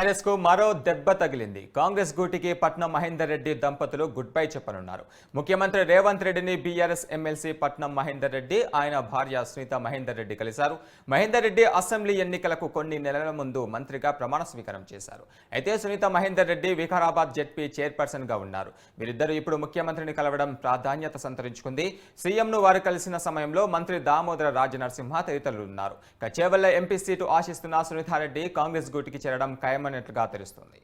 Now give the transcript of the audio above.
కాంగ్రెస్కు మరో దెబ్బ తగిలింది. కాంగ్రెస్ గూటికి పట్నం మహేందర్ రెడ్డి దంపతులు గుడ్ బై చెప్పనున్నారు. ముఖ్యమంత్రి రేవంత్ రెడ్డిని బీఆర్ఎస్ ఎమ్మెల్సీ పట్నం మహేందర్ రెడ్డి ఆయన భార్య సునీత మహేందర్ రెడ్డి కలిశారు. మహేందర్ రెడ్డి అసెంబ్లీ ఎన్నికలకు కొన్ని నెలల ముందు మంత్రిగా ప్రమాణ స్వీకారం చేశారు. అయితే సునీత మహేందర్ రెడ్డి వికారాబాద్ జెడ్పీ చైర్పర్సన్గా ఉన్నారు. వీరిద్దరూ ఇప్పుడు ముఖ్యమంత్రిని కలవడం ప్రాధాన్యత సంతరించుకుంది. సీఎంను వారు కలిసిన సమయంలో మంత్రి దామోదర రాజనరసింహ తదితరులు ఉన్నారు కచేవల్ల ఎంపీ సీటు ఆశిస్తున్న సునీతారెడ్డి కాంగ్రెస్ గూటికి చేరడం ఖాయమన్నట్లుగా తెలుస్తోంది